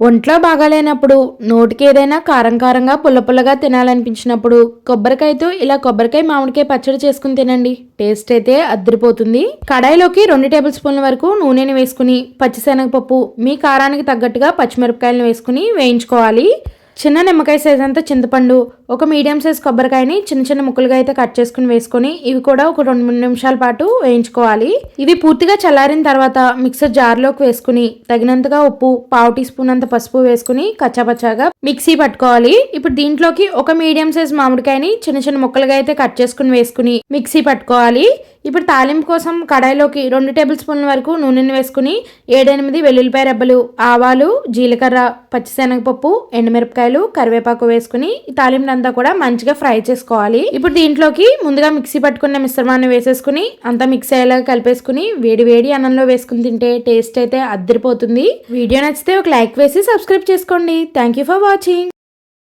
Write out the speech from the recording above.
ఒంట్లో బాగాలేనప్పుడు నోటికి ఏదైనా కారం కారంగా పుల్ల పుల్లగా తినాలనిపించినప్పుడు కొబ్బరికాయతో ఇలా కొబ్బరికాయ మామిడికాయ పచ్చడి చేసుకుని తినండి. టేస్ట్ అయితే అద్దరిపోతుంది. కడాయిలోకి రెండు టేబుల్ స్పూన్ల వరకు నూనెని వేసుకుని పచ్చిశనగపప్పు మీ కారానికి తగ్గట్టుగా పచ్చిమిరపకాయలను వేసుకుని వేయించుకోవాలి. చిన్న నిమ్మకాయ సైజ్ అంతా చింతపండు ఒక మీడియం సైజ్ కొబ్బరికాయని చిన్న చిన్న ముక్కలుగా అయితే కట్ చేసుకుని వేసుకొని ఇవి కూడా ఒక రెండు మూడు నిమిషాల పాటు వేయించుకోవాలి. ఇవి పూర్తిగా చల్లారిన తర్వాత మిక్సర్ జార్లోకి వేసుకుని తగినంతగా ఉప్పు పావు టీ స్పూన్ అంత పసుపు వేసుకుని కచ్చాపచ్చాగా మిక్సీ పట్టుకోవాలి. ఇప్పుడు దీంట్లోకి ఒక మీడియం సైజ్ మామిడికాయని చిన్న చిన్న ముక్కలుగా అయితే కట్ చేసుకుని వేసుకుని మిక్సీ పట్టుకోవాలి. ఇప్పుడు తాలింపు కోసం కడాయిలోకి రెండు టేబుల్ స్పూన్ల వరకు నూనెని వేసుకుని ఏడెనిమిది వెల్లుల్లిపాయ రెబ్బలు ఆవాలు జీలకర్ర పచ్చిశనగపప్పు ఎండుమిరపకాయలు కరివేపాకు వేసుకుని ఈ తాలింపు అంతా కూడా మంచిగా ఫ్రై చేసుకోవాలి. ఇప్పుడు దీంట్లోకి ముందుగా మిక్సీ పట్టుకున్న మిశ్రమాన్ని వేసేసుకుని అంతా మిక్స్ అయ్యేలాగా కలిపేసుకుని వేడి వేడి అన్నంలో వేసుకుని తింటే టేస్ట్ అయితే అద్దరిపోతుంది. వీడియో నచ్చితే ఒక లైక్ వేసి సబ్స్క్రైబ్ చేసుకోండి. Thank you for watching